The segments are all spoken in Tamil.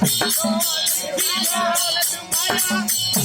Hallelujah, hallelujah.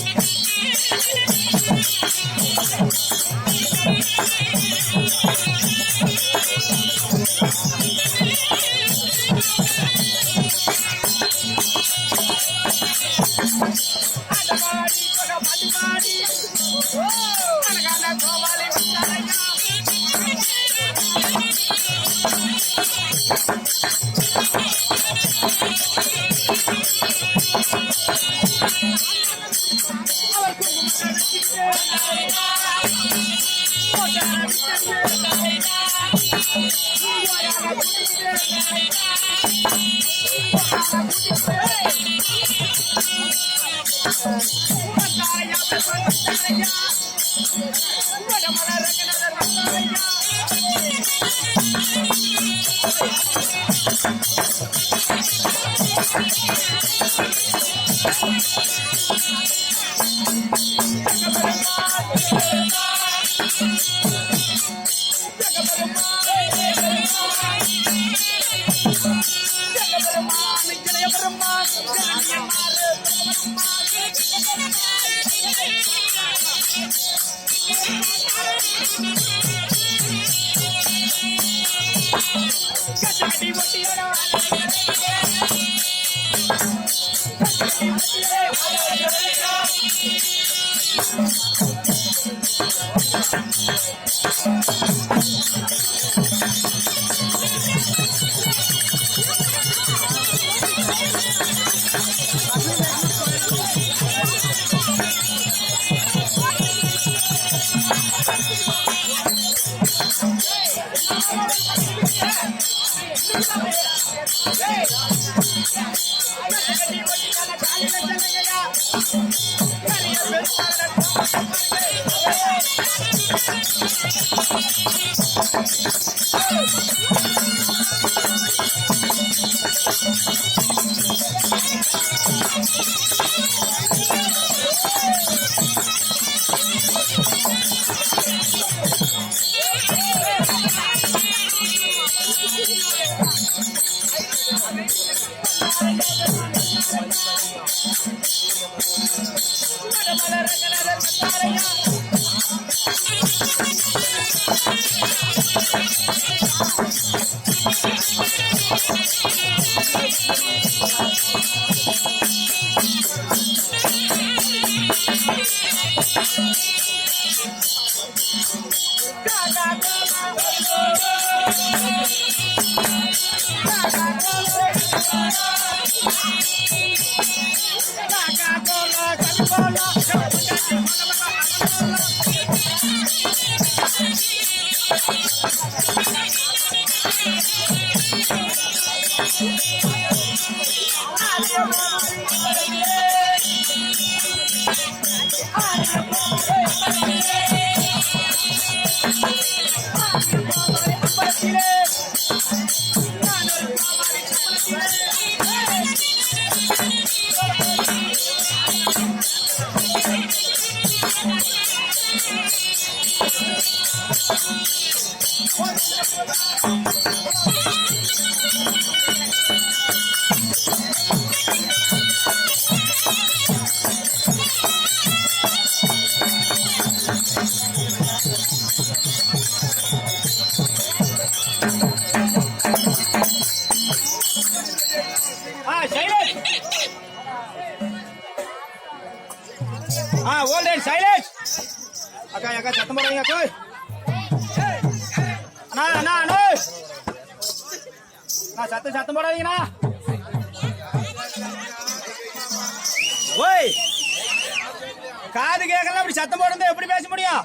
கேட்கல எப்படி பேச முடியும்?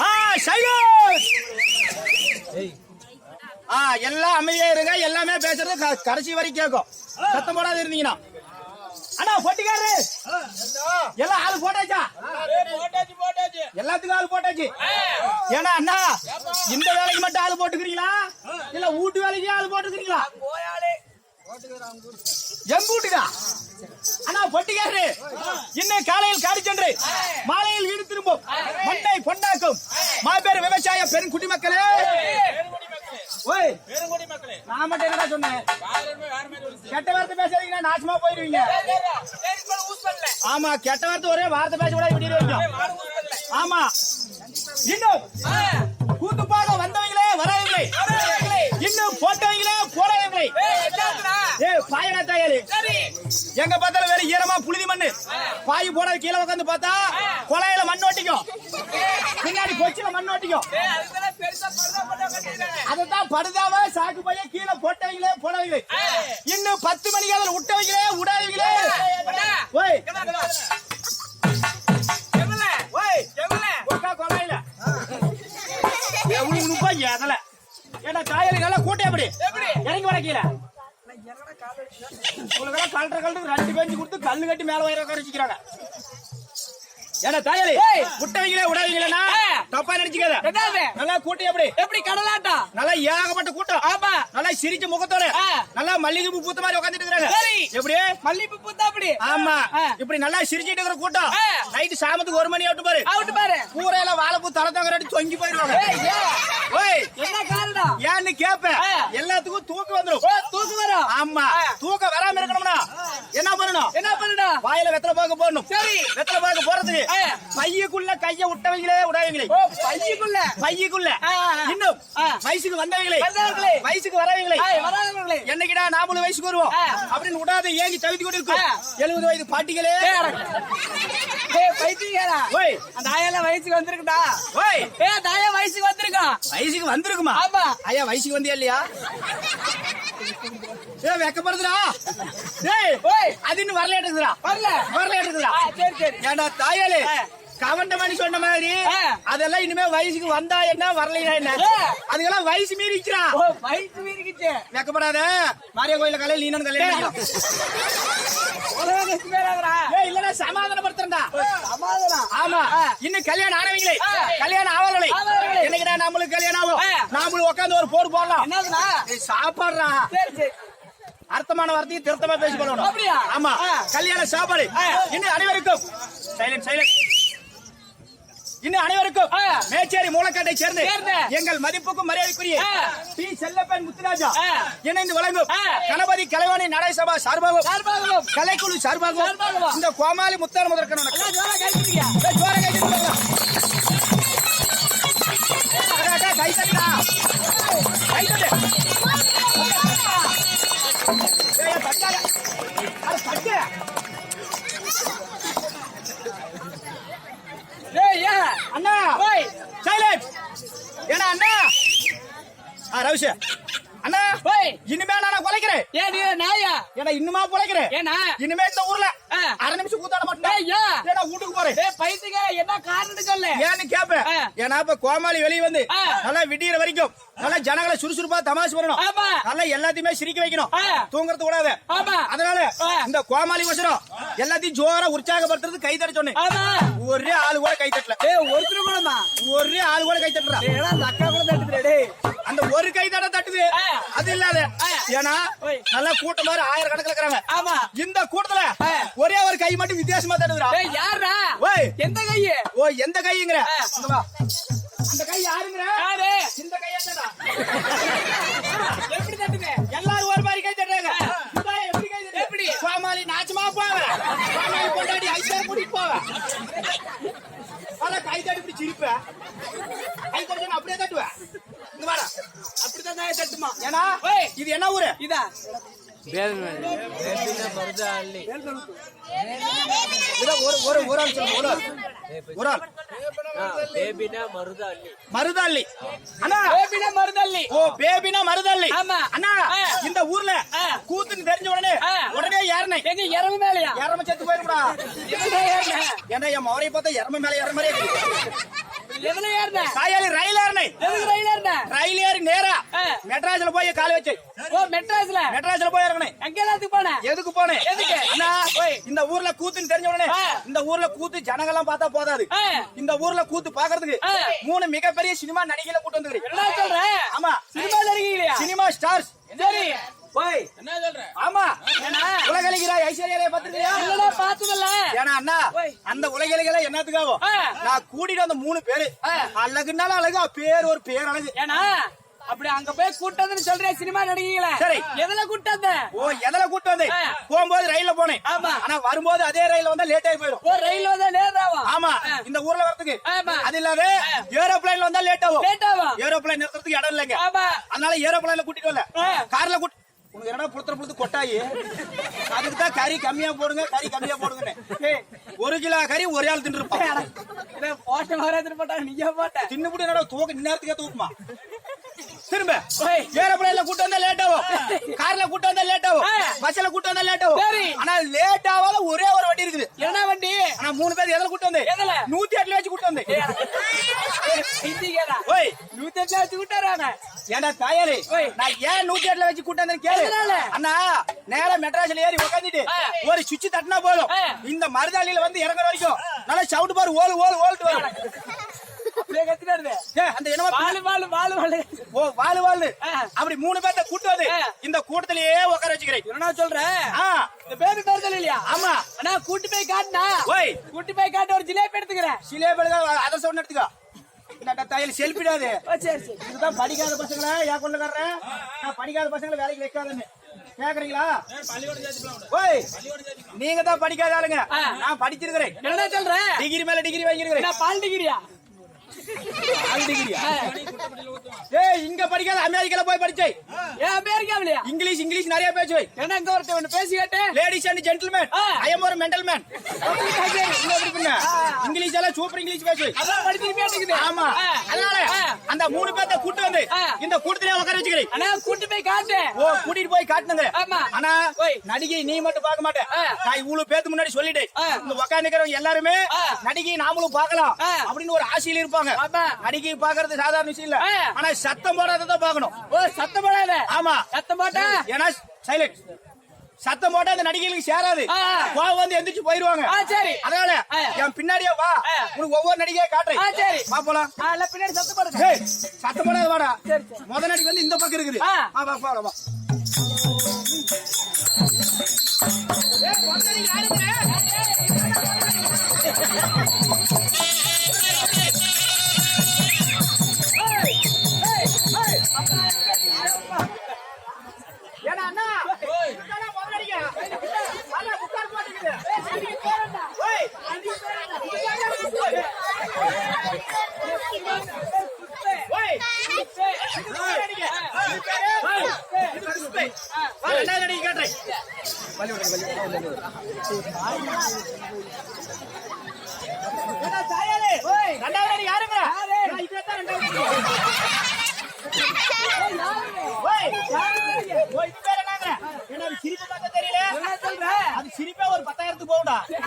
ஆ சைலன்ஸ் ஆ எல்லாம் அமைதியா இருங்க. எல்லாமே பேசுறது க- கடைசி வரைக்கும் கேட்கும். சத்தம் போடாத இருந்தீங்கன்னா. அண்ணா பொட்டிக்காரு எல்லாம் ஆளு போட்டாச்சா? எல்லாத்துக்கும் ஆளு போட்டாச்சு. ஏன்னா அண்ணா இந்த வேலைக்கு மட்டும் ஆளு போட்டுக்கிறீங்களா? இல்ல வீட்டு வேலைக்கு ஆளு போட்டுக்கிறீங்களா? எங்கூட்டுக்கா அண்ணா பொட்டிக்காரு. இன்னும் காலையில் காடி சென்று மாலையில் வீடு திரும்பும். மண்ணை பொண்டாக்கும். மாபெரும் விவசாய பெரும் குடிமக்களே ஓய் மக்களே நான் மட்டும் என்னடா சொன்னேன்? கெட்ட வார்த்தை நாசமா போயிருவீங்க. ஆமா கெட்ட வார்த்தை ஒரே வார்த்தை பேச கூட ஆமா இன்னும் கூத்து பாடு எங்க பார்த்தாலும் வேற ஈரமா புழுதி மண்ணு. பாய் போட கீழே உட்காந்து பார்த்தா கொலையில மண் ஒட்டிக்கும் பின்னாடி கொச்சில மண் ஒட்டிக்கும் அதுதான் படுதாவ சாக்கு பைய கீழே போட்டவங்களே போடவங்களே. இன்னும் பத்து மணிக்கு அதில் விட்டவங்களே விடாதவங்களே ஓய். எவ்வளவு ஓய் எவ்வளவு ஒக்கா கொலையில எவ்வளவு உனுப்பா எதல ஏடா காயலி நல்லா கூட்டே எப்படி? இறங்கி வர கீழே. உங்களுக்கெல்லாம் கலட்டுற கலட்டு ரெண்டு பேஞ்சு கொடுத்து கல்லு கட்டி மேல வயிறு உட்கார வச்சுக்கிறாங்க. ஏடா தாயலி விட்டவங்களே விடாதீங்களா தப்பா நினைச்சுக்காத. நல்லா கூட்டி அப்படி எப்படி கடலாட்டம் நல்லா ஏகப்பட்ட கூட்டம். ஆமா. நல்லா சிரிச்ச முகத்தோட. நல்லா மல்லிகை பூ பூத்த மாதிரி உட்காந்துட்டு இருக்காங்க. எப்படி? மல்லிப்பூ பூத்தா அப்படி ஆமா. இப்படி நல்லா சிரிச்சிட்டு இருக்கிற கூட்டம். நைட்டு சாமத்துக்கு ஒரு மணி ஆகட்டும் பாரு. அவுட் பாரு. கூரையில வாழைப்பூ தலை தங்கராட்டி தொங்கி போயிருவாங்க. என்ன காரணம் ஏன்னு கேப்ப. எல்லாத்துக்கும் தூக்கம் வந்துரும். ஓ தூக்கு வரும் ஆமா. தூக்கம் வராம இருக்கணும்னா என்ன பண்ணணும்? என்ன பண்ணணும் வாயில வெத்தலை பாக்க போடணும். சரி. வெத்தலை பாக்க போறதுக்கு. பையக்குள்ள கைய விட்டவங்களே விடாதீங்களே. ஓ பையக்குள்ள? பையக்குள்ள. இன்னும். வயசுக்கு வந்தவங்களே வந்தவங்களே. வயசுக்கு வரவங்களே வராதவங்களே என்னைக்குடா நாமளும் வயசுக்கு வருவோம். அப்படின்னு விடாத ஏங்கி தவித்து கொண்டு இருக்கும். எழுபது வயது பாட்டிகளே. பைத்தியக்காரா? ஓய். அந்த ஆயெல்லாம் வயசுக்கு வந்திருக்குடா. ஓய். அந்த ஆயா வயசுக்கு வந்திருக்கான் வயசுக்கு வந்திருக்குமா? ஆமா. ஐயா வயசுக்கு வந்தியா இல்லையா? ஏ வெக்கப்படுதுடா. ஏய் ஓய். அது இன்னும் வரலேட்டுக்குதுடா வரல. வரலேட்டுக்குதுடா ஆ, சரி சரி. ஏண்டா தாயாலே. கவண்ட மணி சொன்ன மாதிரி. அதெல்லாம் இனிமே வயசுக்கு வந்தா என்ன வரலையா என்ன. அதுக்கெல்லாம் வயசு மீறிக்கிறான் வயசு மீறிக்கிச்சு. வெக்கப்படாத. மாரியா கோயில கலையில் நீனு கல்யாணம் இல்லடா சமாதானப்படுத்துறா சமாதானம். ஆமா. இன்னும் கல்யாணம் ஆனவங்களே. கல்யாணம் ஆவலை. என்னைக்குடா நம்மளுக்கு கல்யாணம் ஆகும். நாமளும் உட்காந்து ஒரு போர் போடலாம். சாப்பாடுறா அர்த்தமான வார்த்தையை திருத்தமா பேசி அப்படியா? ஆமா. கல்யாண சாப்பாடு. இன்னும் அனைவருக்கும். சைலண்ட் சைலண்ட் இன்னும் அனைவருக்கும். மேச்சேரி மூலக்காட்டை சேர்ந்து. எங்கள் மதிப்புக்கும் மரியாதைக்குரிய. பி செல்லப்பன் முத்துராஜா. இணைந்து வழங்கும். கணபதி கலைவாணி நடைசபா சார்பாகவும் கலைக்குழு சார்பாகவும். இந்த கோமாளி முத்தான முதற்கன ஜோரா. கை தட்டு. ஏய், ஏய், தட்டாத. அட, தட்டு. ஏய் ஏன் அண்ணா! ஓய்! சைலண்ட் ஏன்னா அண்ணா! ஆ ரவிஷ். அண்ணா! ஓய்! இனிமே நான் குலைக்கிறேன் ஏன் நீ நாயா? ஏன்னா இன்னுமா குலைக்கிறேன் ஏனா இனிமே இந்த ஊர்ல. அரை நிமிஷம் கூத்தாட மாட்டேன் ஏன்னா வீட்டுக்கு போறேன் ஏய் பைத்தியக்கார என்ன காரணம் சொல்லு ஏன்னு கேப்பேன். ஏன்னா இப்ப கோமாளி வெளிய வந்து. நல்லா விடியற வரைக்கும் நல்லா ஜனங்களை சுறுசுறுப்பா தமாஷ் பண்ணணும். நல்லா எல்லாத்தையுமே சிரிக்க வைக்கணும். தூங்குறது கூடாது அதனால. இந்த கோமாளி வசனம் எல்லாத்தையும் ஜோரா உற்சாகப்படுத்துறது கை தட்ட சொன்னேன். ஒரே ஆளு கூட கை தட்டல. ஒருத்தர் கூடமா ஒரே ஆளு கூட கை தட்டுறா. அக்கா கூட தட்டுதுடா டேய். அந்த ஒரு கை தட தட்டுது. அது இல்லாத. ஏன்னா. நல்லா கூட்டம் மாதிரி ஆயிரம் கணக்குல இருக்கிறாங்க. ஆமா. இந்த கூட்டத்துல. ஒரே ஒரு கை மட்டும் வித்தியாசமா தட்டுதுடா ஏய் யாரா ஓய். எந்த கையே? ஓ எந்த கைங்கிற. அந்த கை யாருங்கிற? யாரு? இந்த கையாடா எப்படி தட்டுது எல்லாரும் ஒரு மாதிரி கை தட்டுறாங்க. இந்த கை எப்படி கை தட்டுது? எப்படி? கோமாளி நாச்சமா போவ. கோமாளி கொண்டாடி ஐசா கூட்டிட்டு போவ. ஆனா கை தட்டி இப்படி சிரிப்ப. கை தட்டி அப்படியே தட்டுவ இங்க வாடா. அப்படிதான் தான் தட்டுமா. ஏன்னா ஓய். இது என்ன ஊரு? இதா. மருதாள்ளி அண்ணா பேபினா மருதல்லி ஓ பேபினா மருதாள்ளி ஆமா. அண்ணா. இந்த ஊர்ல. கூத்துன்னு தெரிஞ்ச உடனே. உடனே ஏறனை எங்க இரவு மேலையா ஏறம செத்து ஏறின ஏன்னா என் மவரை பார்த்தா எரம மேல ஏற மாதிரி. எதுல ஏறின? காயாளி ரயில் ஏறனை எதுக்கு ரயில் ஏறின? ரயில் ஏறி நேரா. மெட்ராஸ்ல போய் கால வச்சு. ஓ மெட்ராஸ்ல? மெட்ராஸ்ல போய் இறங்கணும் எங்க எல்லாத்துக்கு போன? எதுக்கு போனேன்? எதுக்கு? அண்ணா இந்த ஊர்ல கூத்துன்னு தெரிஞ்ச உடனே. இந்த ஊர்ல கூத்து ஜனங்கள்லாம் பார்த்தா போதாது. இந்த ஊர்ல கூத்து பாக்குறதுக்கு. மூணு மிகப்பெரிய சினிமா நடிகைகளை கூட்டு வந்துக்கிறேன் என்ன சொல்ற? ஆமா. சினிமா நடிகைலையா சினிமா ஸ்டார்ஸ். சரி. ஓய் என்ன சொல்ற? ஆமா. உலகலிகிறா ஐஸ்வர்யா பாத்துருக்கியா இல்லடா பாத்ததில்ல ஏன்னா அண்ணா. அந்த உலகலிகளை என்னத்துக்காகும்? ஆ. நான் கூட்டிட்டு வந்த மூணு பேரு. அழகுனால அழகு பேர் ஒரு பேர் அழகு அப்படி அங்க போய் கூட்டதுன்னு சொல்றேன் சினிமா நடிகைகள. சரி. எதுல கூட்டது ஓ எதுல கூட்டு வந்து. போகும்போது ரயில்ல போனேன். ஆமா. ஆனா வரும்போது அதே ரயில்ல வந்தா லேட் ஆகி போயிடும். ஓ ரயில் வந்தா லேட் ஆகும் ஆமா. இந்த ஊர்ல வரதுக்கு ஆமா. அது இல்லாத ஏரோப்ளைன்ல வந்தா லேட் ஆகும். லேட் ஆகும் ஏரோப்ளைன் நிறுத்துறதுக்கு இடம் இல்லைங்க. ஆமா. அதனால ஏரோப்ளைன்ல கூட்டிட்டு வரல. கார்ல கூட்டி உனக்கு என்னடா புளுத்துற புளுத்து கொட்டாயி? அதுக்கு தான் கறி கம்மியா போடுங்க கறி கம்மியா போடுங்கன்னு. ஏய், ஒரு கிலோ கறி ஒரே ஆள் தின்றுப்பான் இதை போட்ட மாதிரி போட்டாங்க நீங்க போட்ட? தின்னுபடி என்னடா தூக்க இந்நேரத்துக்கே தூக்குமா? திரும்ப ஓய். ஏரோப்ளைன்ல கூட்டு வந்தா லேட் ஆகும் கார்ல கூட்டு வந்தா லேட் ஆகும். பஸ்ல கூட்டு வந்தா லேட் ஆகும் சரி. ஆனா லேட் ஆகாத ஒரே ஒரு வண்டி இருக்குது என்ன வண்டி ஆனா மூணு பேர் எதுல கூட்டு வந்து எதுல? நூத்தி எட்டுல வச்சு கூட்டு வந்து ஹிந்திக்காரா ஓய் நூத்தி எட்டு வச்சு விட்டாராங்க ஏன்டா தாயாரி. நான் ஏன் நூத்தி எட்டுல வச்சு கூட்டு வந்தேன்னு கேளு? அண்ணா நேரா மெட்ராஸ்ல ஏறி உட்காந்துட்டு ஆ. ஒரு சுவிட்ச் தட்டினா போதும். இந்த மருதாளியில வந்து இறங்குற வரைக்கும் நல்லா சவுண்ட் பாரு ஓல் ஓல் ஓல்ட்டு வரும் கத்தினாரு ஏ, அந்த என்னமா வாழு வாழு வாழு வாழு ஓ வாழு. அப்படி மூணு பேர்த்த கூட்டு வந்து ஆ. இந்த கூட்டத்திலேயே உட்கார வச்சுக்கிறேன். என்ன சொல்ற? ஆ, இந்த பேர் இல்லையா? ஆமா. அண்ணா கூட்டி போய் காட்டுனா ஓய். கூட்டி போய் காட்டு ஒரு ஜிலேபி எடுத்துக்கிறேன். சிலே பேருங்க அதை சொன்ன எடுத்துக்கோ. இந்த தையல் செல்பிடாது ஓ, சரி சரி. இதுதான் படிக்காத பசங்களா? ஏன் கொண்டுக்காரன் நான் படிக்காத பசங்களை வேலைக்கு வைக்காதன்னு. கேக்குறீங்களா? ஓய். நீங்க தான் படிக்காத ஆளுங்க. நான் படிச்சிருக்கிறேன். என்ன சொல்ற? டிகிரி மேல டிகிரி வாங்கியிருக்கிறேன். என்ன பால் டிகிரியா இங்க படிக்காத அமெரிக்கால போய் படிச்சே ஏன் அமெரிக்காவிலையா இங்கிலீஷ் இங்கிலீஷ் நிறைய பேசுவை என்ன இங்க ஒருத்தன் ஒண்ணு ladies and gentleman. I am ஒரு மெண்டல் மேன் இங்கிலீஷ் எல்லாம் சூப்பர் இங்கிலீஷ் அதான் ஆமா. அதனால. அந்த மூணு பேர்த்த கூட்டு வந்து. இந்த கூட்டத்திலே உட்கார வச்சுக்கிறேன் கூட்டி போய் காட்டு ஓ கூட்டிட்டு போய் காட்டுனுங்க ஆமா. ஆனா. நடிகை நீ மட்டும் பார்க்க மாட்டேன். நான் இவ்வளவு பேத்து முன்னாடி சொல்லிட்டேன். இந்த உட்காந்துக்கிறவங்க எல்லாருமே. நடிகை நாமளும் பார்க்கலாம். அப்படின்னு ஒரு ஆசையில இருப்பாங்க ஆமா. நடிகை பாக்குறது சாதாரண விஷயம் இல்ல. ஆனா சத்தம் போடாததான் பார்க்கணும். ஓ சத்தம் போடாத. ஆமா. சத்தம் போட்டா? ஏன்னா சைலண்ட் சத்தம் போட்டா அந்த நடிகைகளுக்கு சேராது. கோவம் வந்து எந்திரிச்சு போயிருவாங்க. சரி. அதனால. என் பின்னாடியே வா. உனக்கு ஒவ்வொரு நடிகையா காட்டுறேன். சரி. வா போலாம். பின்னாடி சத்தம் போடுங்க. ஏய், சத்தம் போடாத வாடா. முத நடிகை வந்து இந்த பக்கம் இருக்குது. வா வா வா, வா ஏடா Yeah.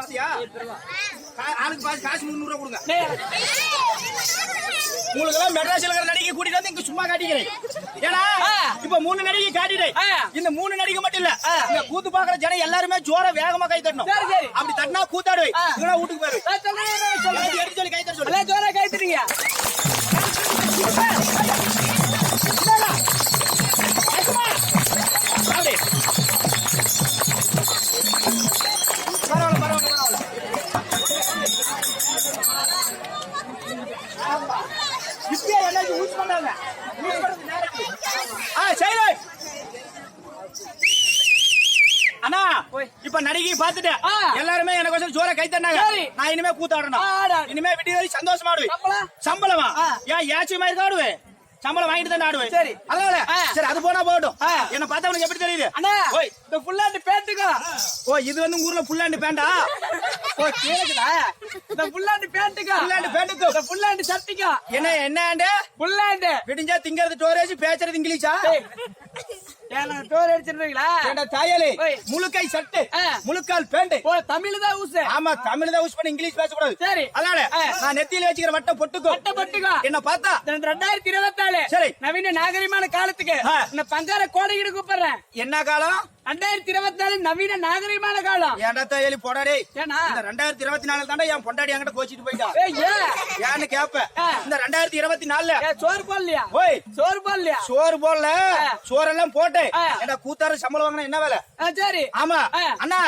பாத்தியா? ஆளுக்கு பாதி காசு முந்நூறு ரூபா கொடுங்க. உங்களுக்கு எல்லாம் மெட்ராஸ்ல இருக்கிற நடிகை கூட்டிட்டு வந்து இங்க சும்மா காட்டிக்கிறேன். ஏன்னா. இப்ப மூணு நடிகை காட்டிட்டேன். இந்த மூணு நடிகை மட்டும் இல்ல. இந்த கூத்து பாக்குற ஜனம் எல்லாருமே ஜோர வேகமா கை தட்டணும். அப்படி தட்டினா கூத்தாடுவை. ஆ. இல்லைன்னா வீட்டுக்கு போயிருவை நான் சொல்றேன் நான் சொல்றேன் எல்லாத்தையும் எடுத்து சொல்லி கை தட்ட சொல்லு. ஜோரா இப்ப நடிகை பாத்துட்டேன் ஆ. எல்லாருமே எனக்கு கொஞ்சம் ஜோர கை சரி. நான் இனிமே கூத்தாடணும். இனிமே விட்டு வரை சந்தோஷமா ஆடுவேன் சம்பளம்? ஏன் ஏச்சு மாதிரி ஆடுவேன் சம்பளம் வாங்கிட்டு தான் ஆடுவேன் சரி. அதனால. சரி அது போனா போகட்டும். என்ன பார்த்தா உனக்கு எப்படி தெரியுது அண்ணா இந்த புல்லாண்டு பேட்டுக்கோ ஓ இது வந்து உங்க ஊர்ல புல்லாண்டு பேண்டா ஓ கேக்குதா? இந்த புல்லாண்டு பேட்டுக்கோ புல்லாண்டு பேண்டுக்கு இந்த புல்லாண்டு சட்டிக்கோ என்ன என்ன புல்லாண்டு விடிஞ்சா திங்கிறது டோரேஜ் பேசுறது இங்கிலீஷா? டோர் அடிச்சிருக்கீங்களா ஏண்டா தாயாலே. முழுக்கை சட்டு. முழுக்கால் பேண்ட் ஓ தமிழ் தான் ஊசு. ஆமா தமிழ் தான் யூஸ் பண்ணி இங்கிலீஷ் பேசக்கூடாது. சரி. அதனால. நான் நெத்தியில வச்சுக்கிற வட்ட பொட்டுக்கோ. பட்ட பட்டுக்கோ. என்ன பார்த்தா ரெண்டாயிரத்தி இருபத்தி நாலு சரி. நவீன நாகரிகமான காலத்துக்கு. இந்த பங்கார கோடைகிட்டு கூப்பிடுறேன். என்ன காலம்? ரெண்டாயிரத்தி இருபத்தி நாலு நவீன நாகரிகமான காலம். ஏண்டா தாயாலி போடாடே? ஏன்னா? இந்த ரெண்டாயிரத்தி இருபத்தி நாலு தாண்டா என் பொண்டாடி என்கிட்ட கோச்சிட்டு போயிட்டா. ஏன்னு கேப்ப. இந்த ரெண்டாயிரத்தி இருபத்தி நாலுல சோறு போடலையா? ஓய். சோறு போடலையா? சோறு போடல. சோறெல்லாம் போட்டு ஆ. ஏண்டா கூத்தாரு சம்பளம் வாங்கினா என்ன வேலை? சரி. ஆமா. அண்ணா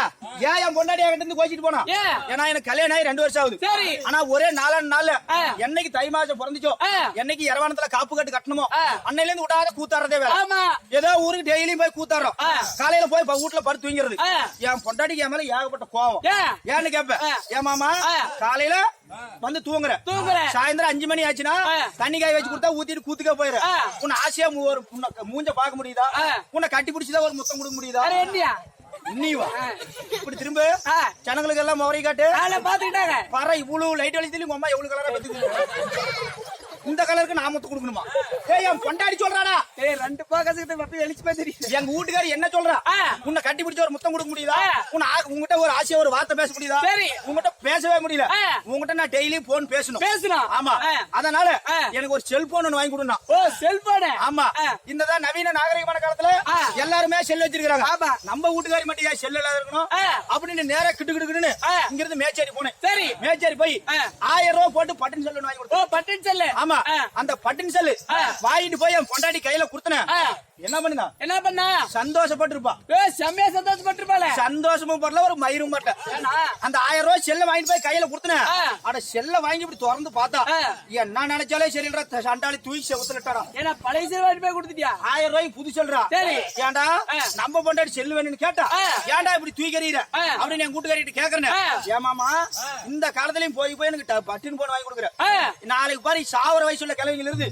ஏன் என் பொண்டாடி என்கிட்ட இருந்து கோச்சிட்டு போனா? ஏன்? ஏன்னா எனக்கு கல்யாணம் ஆகி ரெண்டு வருஷம் ஆகுது. சரி. ஆனா ஒரே நாலாண்டு நாள்ல. என்னைக்கு தை மாசம் பிறந்துச்சோ. என்னைக்கு இரவானத்துல காப்பு கட்டு கட்டணுமோ. அன்னையில இருந்து விடாத கூத்தாடுறதே வேலை. ஏதோ ஊருக்கு டெய்லியும் போய் கூத்தாடுறோம். காலையில போய் வீட்டுல படுத்து தூங்கிறது. என் பொண்டாட்டிக்கு என் மேல ஏகப்பட்ட கோவம் ஏன் ஏன்னு கேப்ப ஆ. ஏன் மாமா. காலையில வந்து தூங்குற. சாயந்தரம் அஞ்சு மணி ஆச்சுன்னா. தண்ணி காய வச்சு கொடுத்தா ஊத்திட்டு கூத்துக்க போயிரு. உன்னை ஆசையா ஒரு மூஞ்ச பாக்க முடியுதா. உன்னை கட்டி பிடிச்சதா ஒரு முத்தம் கொடுக்க முடியுதா வேற என்னையா நீ வா இப்படி திரும்ப. ஜனங்களுக்கு எல்லாம் முறை காட்டு பாத்துக்கிட்டாங்க பாரு இவ்வளவு லைட் அழிச்சதுல உங்க அம்மா எவ்வளவு கலரா பத்துக்கு இந்த கலருக்கு நான் முத்து கொடுக்கணுமா ஏய் என் பொண்டாடி சொல்றாடா ஏய் ரெண்டு போக்கஸுக்கு மட்டும் போய் தெரியுது எங்க வீட்டுக்காரி என்ன சொல்றா. உன்னை கட்டி பிடிச்ச ஒரு முத்தம் கொடுக்க முடியுதா. உன்னை உன்கிட்ட ஒரு ஆசையா ஒரு வார்த்தை பேச முடியுதா சரி. உங்ககிட்ட பேசவே முடியல. உங்ககிட்ட நான் டெய்லி போன் பேசணும் பேசணும். ஆமா. அதனால. எனக்கு ஒரு செல்போன் ஒண்ணு வாங்கி கொடுனா ஓ செல்போனு ஆமா. இந்த தான் நவீன நாகரிகமான காலத்துல. எல்லாருமே செல் வச்சிருக்காங்க ஆமா. நம்ம வீட்டுக்காரி மட்டும் ஏன் செல் இல்லாத இருக்கணும். அப்படின்னு நேரா கிட்டு கிட்டு கிட்டுன்னு. இங்க இருந்து மேச்சேரி போனேன் சரி மேச்சேரி போய். ஆயிரம் ரூபாய் போட்டு பட்டன் செல் வாங்கி ஓ கொடுத்தேன் பட்டன் செல்லு ஆமா ஆ. அந்த பட்டன் செல்லு. வாங்கிட்டு போய் என் பொண்டாட்டி கையில கொடுத்தனேன் ஆ. என்ன பண்ணுங்க என்ன பண்ணா சந்தோஷப்பட்டு இருப்பா ஏ செம்மையா சந்தோஷப்பட்டிருப்பாளே சந்தோஷமும் படல ஒரு மயிரும் ஏன்னா அந்த ஆயிரம் ரூபாய் செல்ல வாங்கிட்டு போய் கையில கொடுத்தனேன். அட செல்ல வாங்கி இப்படி திறந்து பார்த்தா. என்ன நினைச்சாலே சரின்றா சண்டாளி தூக்கி செவுத்துலட்டாடா ஏன்னா பழைய செல் வாங்கி போய் கொடுத்துட்டியா ஆயிரம் ரூபாய்க்கு புது செல்றா சரி. ஏன்டா. நம்ம பொண்டாட்டி செல்லு வேணும்னு கேட்டா. ஏன்டா இப்படி தூக்கி எறிகிற ஆ. அப்படின்னு என் கூட்டுக்காரிட்டு கேக்குறேன். ஏமாமா இந்த காலத்துலயும் போய் போய் எனக்கு பட்டின் போன் வாங்கி கொடுக்குற ஆ. நாளைக்கு பாரு சாவர வயசுள்ள கிழவிங்க இருந்து.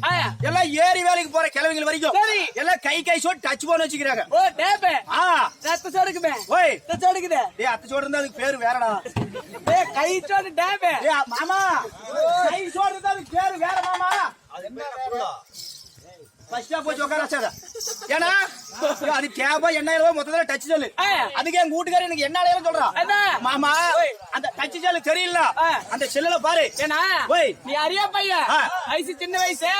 எல்லாம் ஏறி வேலைக்கு போற கிழவிங்க வரைக்கும். எல்லாம் கை கை சோட் டச் போன் வச்சுக்கிறாங்க. ஓ டேப்பு. ஆ. ரத்த சோடுக்குமே ஓய். ரத்த சோடுக்குது டேய் அத்தை சோடு இருந்தா அதுக்கு பேரு வேறடா. ஏ கை சோடு டேப்பு. ஏய் மாமா. கை சோடு இருந்தா அதுக்கு பேரு வேற மாமா. ஃபர்ஸ்டா போய் உட்கார வச்சாத. ஏன்னா அது கேபா எண்ணாயிரம் ரூபாய் மொத்தத்துல டச் சொல்லு. அதுக்கு எங்க வீட்டுக்காரர் எனக்கு என்ன ஆயிரம் சொல்றா. என்ன? மாமா ஓய். அந்த டச் செல்லு தெரியல. அந்த செல்லுல பாரு. ஏன்னா ஓய். நீ அறியா பையன். வயசு சின்ன வயசு.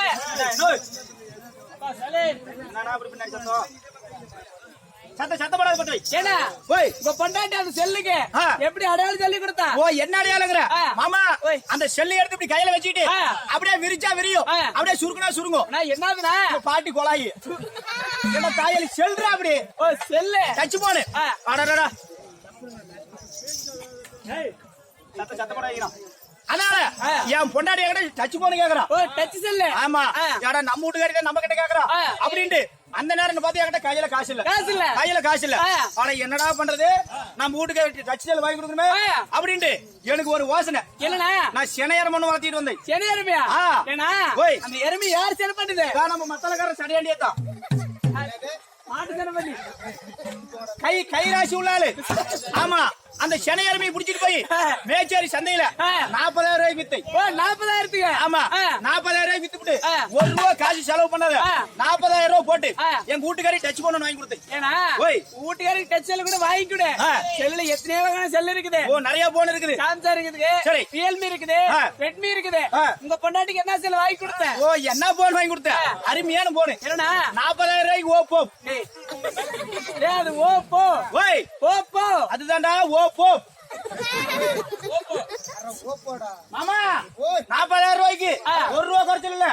எப்படி அடையாளம் சொல்லி கொடுத்தா? ஓ என்ன அடையாளங்கிற. மாமா. அந்த செல்லு எடுத்து இப்படி கையில வச்சுக்கிட்டு ஆ. அப்படியே விரிச்சா விரியும். அப்படியே சுருக்குனா சுருங்கும். நான் என்னதுனா பாட்டி கொலாயி என்ன தாயலி செல்றா அப்படி? ஓ செல்லு. Touch phone. ஆ. அடடடா. சத்த சத்த படாதீங்க அதனால. என் பொண்டாடி என்கிட்ட டச் போன் கேக்குறான் ஓ டச் செல்லு. ஆமா. ஏடா நம்ம வீட்டுக்காரி நம்ம கிட்ட கேக்குறான். அப்படின்ட்டு அந்த நேரம் பார்த்து என்கிட்ட கையில காசு இல்ல. காசு இல்ல. கையில காசு இல்ல. ஆனா என்னடா பண்றது? நம்ம வீட்டுக்கு டச் செல் வாங்கி கொடுக்கணுமே. அப்படின்ட்டு எனக்கு ஒரு யோசனை. என்னண்ணா? நான் சினையரம் ஒண்ணு வளர்த்திட்டு வந்தேன். ஆ. ஏன்னா ஓய். அந்த எருமை யார் சென்னை பண்ணுது? நம்ம மத்தலக்காரன் சடையாண்டியே தான் மாட்டு கை கைராசி உள்ளாளு. ஆமா. அந்த செனையரமை புடிச்சிட்டு போய். மேச்சேரி சந்தையில. நாற்பதாயிரம் ரூபாய் வித்தை ஓ நாற்பதாயிரத்துக்கு ஆமா. நாற்பதாயிரம் ரூபாய் வித்துட்டு. ஒரு ரூபா காசு செலவு பண்ணாத. நாற்பதாயிரம் ரூபாய் போட்டு. எங்க வீட்டுக்காரி டச் பண்ண வாங்கி கொடுத்தேன் ஏன்னா ஓய். வீட்டுக்காரருக்கு டச் செல்லு கூட வாங்கிக்கூட ஆ. செல்லுல எத்தனையோ வகையான செல்லு இருக்குது ஓ நிறைய போன் இருக்குது சாம்சங் இருக்குது சரி. ரியல்மி இருக்குது. ரெட்மி இருக்குது. உங்க பொண்டாட்டிக்கு என்ன செல்லு வாங்கி கொடுத்தேன் ஓ என்ன போன் வாங்கி கொடுத்த. அருமையான போன் என்னண்ணா நாற்பதாயிரம் ரூபாய்க்கு ஓப்போ அது ஓப்போ ஓய் ஓப்போ அதுதான்டா ஓப்போ மாமா நாற்பதாயிரம் ரூபாய்க்கு. ஒரு ரூபா குறைச்சல் இல்ல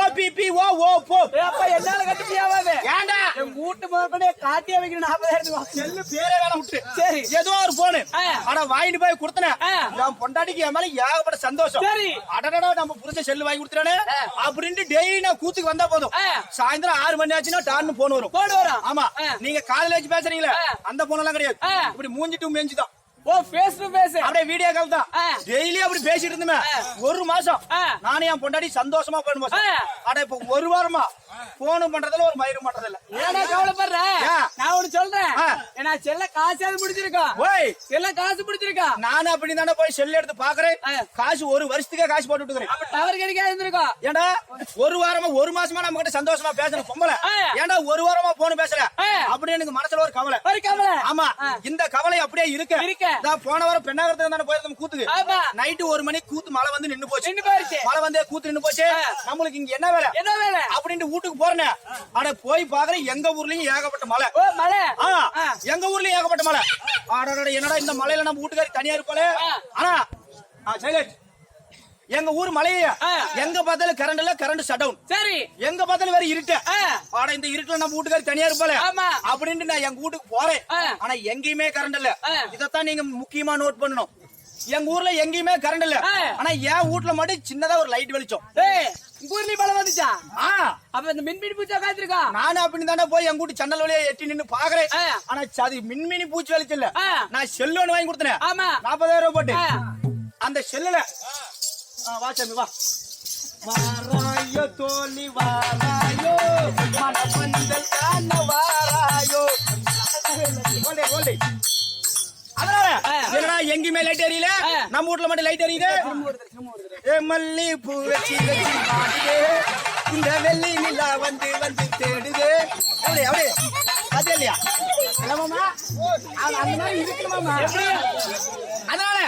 ஓபிபி ஓ டேய், அப்பா என்னால கட்ட முடியாத ஏன்டா என் வீட்டு முதற்கொண்டே காட்டியே வைக்கணும் நாற்பதாயிரத்துக்கு வாங்க. செல்லு பேரே வேணா விட்டு சரி. ஏதோ ஒரு போனு. ஆனா வாங்கிட்டு போய் கொடுத்தனேன். என் பொண்டாட்டிக்கு என் மேல ஏகப்பட்ட சந்தோஷம் சரி. அடடடா நம்ம புருஷன் செல்லு வாங்கி கொடுத்துறானே. அப்படின்ட்டு டெய்லி நான் கூத்துக்கு வந்தா போதும். சாயந்தரம் ஆறு மணி ஆச்சுன்னா டான்னு போன் வரும் போடு வரும். ஆமா. நீங்க காலையில வச்சு பேசுறீங்களா. அந்த போன் எல்லாம் கிடையாது. இப்படி மூஞ்சிட்டு மேஞ்சுதான் ஓ ஃபேஸ் டு ஃபேஸ் அப்படியே வீடியோ கால் தான். டெய்லி அப்படி பேசிட்டு இருந்தோமே. ஒரு மாசம். நானும் என் பொண்டாட்டி சந்தோஷமா போயிடும் ஆ. அட இப்ப ஒரு வாரமா போனும் பண்றதுல ஒரு மயிரும் பண்றதில்ல. ஏன்னா கவலைப்படுற? நான் ஒண்ணு சொல்றேன். ஏன்னா செல்ல காசாவது முடிச்சிருக்கோம் ஓய். செல்ல காசு முடிச்சிருக்கா நானும் அப்படி தானே போய் செல் எடுத்து பாக்குறேன். காசு ஒரு வருஷத்துக்கே காசு போட்டு விட்டுக்கிறேன். டவர் கிடைக்காது இருந்திருக்கோம் ஏண்டா? ஒரு வாரமா ஒரு மாசமா நம்ம கிட்ட சந்தோஷமா பேசணும் பொம்பளை. ஏண்டா ஒரு வாரமா போன் பேசல ஆ. அப்படின்னு எனக்கு மனசுல ஒரு கவலை. ஒரு கவலை. ஆமா. இந்த கவலை அப்படியே இருக்கு. இருக்கு. நான் போன வாரம் பெண்ணாகரத்துக்கு தானே போயிருந்தோம் கூத்துக்கு. நைட்டு ஒரு மணி கூத்து மழை வந்து நின்னு போச்சு. நின்னு போயிருச்சு. மழை வந்து கூத்து நின்னு போச்சு. நம்மளுக்கு இங்க என்ன வேலை? என்ன வேலை? அப்படின்ட்டு வீட்டுக்கு போறேன் அட போய் பாக்குறேன் எங்க ஊர்லயும் ஏகப்பட்ட ஆ, ஆ. எங்க ஊர்லயும் ஏகப்பட்ட மழை அடடட, என்னடா இந்த மலையில நம்ம வீட்டுக்காரி தனியா இருப்பாளே. ஆனா சைலண்ட் எங்க ஊர் மலைய. எங்க பார்த்தாலும் கரண்ட் இல்ல கரண்ட் ஷட் டவுன் சரி எங்க பார்த்தாலும் வேற இருட்டு. ஆனா இந்த இருட்டுல நம்ம வீட்டுக்காரி தனியா இருப்பாளே ஆமா. அப்படின்ட்டு நான் எங்க வீட்டுக்கு போறேன். ஆனா எங்கேயுமே கரண்ட் இல்ல. இதத்தான் நீங்க முக்கியமா நோட் பண்ணணும் எங்க ஊர்ல எங்கேயுமே கரண்ட் இல்ல. ஆனா என் வீட்டுல மட்டும் சின்னதா ஒரு லைட் வெளிச்சம். ஊர்லயும் மழை வந்துச்சா? அப்ப இந்த மின்மினி பூச்சி உட்காந்துருக்கா நானும் அப்படி தானே போய் எங்க வீட்டு சன்னல் வழியா எட்டி நின்னு பாக்குறேன். ஆனா அது மின்மினி பூச்சி வெளிச்சம் இல்ல. நான் செல்லு ஒண்ணு வாங்கி கொடுத்தேன். ஆமா. நாற்பதாயிரம் ரூபாய் போட்டு. அந்த செல்லுல வா சாமி வா. வாராயோ தோழி வாராயோ. மனப்பந்தல் காண வாராயோ. எங்கேயுமே லைட் எரியல. நம்ம வீட்ல மட்டும் லைட் எரியுது. மல்லி பூ வச்சு இந்த வெள்ளி நிலா வந்து வந்து தேடுது. எப்படி எப்படி அது இல்லையா? அதனால.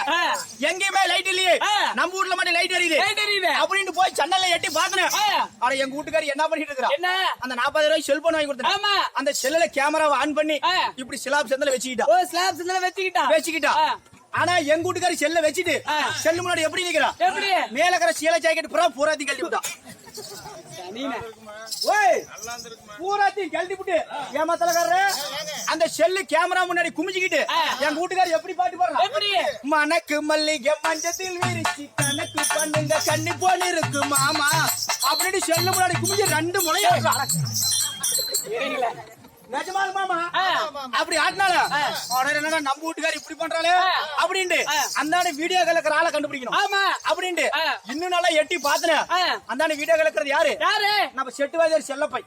எங்கேயுமே லைட் இல்லையே. நம்ம வீட்ல மட்டும் லைட் எரியுது. அப்படின்னு போய் சன்னல்ல எட்டி பாத்துனேன். ஆனா எங்க வீட்டுக்காரி என்ன பண்ணிட்டு இருக்கா என்ன? அந்த நாற்பது ரூபாய் செல்போன் வாங்கி கொடுத்தேன் அந்த செல்லுல கேமராவை ஆன் பண்ணி. இப்படி சிலாப் செந்தல வச்சுக்கிட்டா. ஓ ஸ்லாப்ஸ் எல்லாம் வச்சுக்கிட்டா. வச்சுக்கிட்டா. ஆனா எங்க வீட்டுக்காரி செல்ல வச்சுட்டு. செல்லு முன்னாடி எப்படி நிக்கிறா? எப்படி? மேல இருக்கிற சீலை ஜாக்கெட் பூரா பூராத்தி கழட்டி விட்டா. நீன ஓய் பூராத்தி கழட்டி விட்டு ஏமாத்தலக்காரரு அந்த செல்லு கேமரா முன்னாடி குமிஞ்சுக்கிட்டு ஆ. எங்க வீட்டுக்காரி எப்படி பாட்டு பாடுறா? எப்படி? மணக்கு மல்லிகை மஞ்சத்தில் விரிச்சு கணக்கு பண்ணுங்க கண்ணி போல இருக்கு மாமா. அப்படின்னு செல்லு முன்னாடி குமிஞ்சு ரெண்டு முளையும் தெரியல நிஜமாலு மாமா ஆ. அப்படி ஆட்டினால ஆ. உடனே என்னடா நம்ம வீட்டுக்காரி இப்படி பண்றாளே. அப்படின்ட்டு ஆ. அந்தாண்ட வீடியோ கலக்கிற ஆளை கண்டுபிடிக்கணும் ஆமா அப்படின்ட்டு. இன்னும் நல்லா எட்டி பாத்துனேன் ஆ. அந்தாண்ட வீடியோ கலக்கிறது யாரு யாரு நம்ம செட்டு வாதியார் செல்லப்பை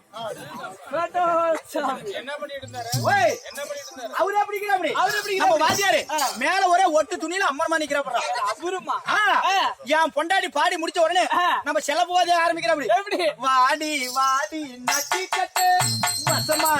அவரு எப்படி இருக்கிற அப்படி அவரு எப்படி நம்ம? வாத்தியாரு. மேல ஒரே ஒட்டு துணியில அம்மரமா நிக்கிறப்பா அபூர்வமா ஆ, ஆ. என் பொண்டாடி பாடி முடிச்ச உடனே. நம்ம செலப்பு வாதியா ஆரம்பிக்கிற அப்படி எப்படி வாடி வாடி நட்டி கட்டு வசமா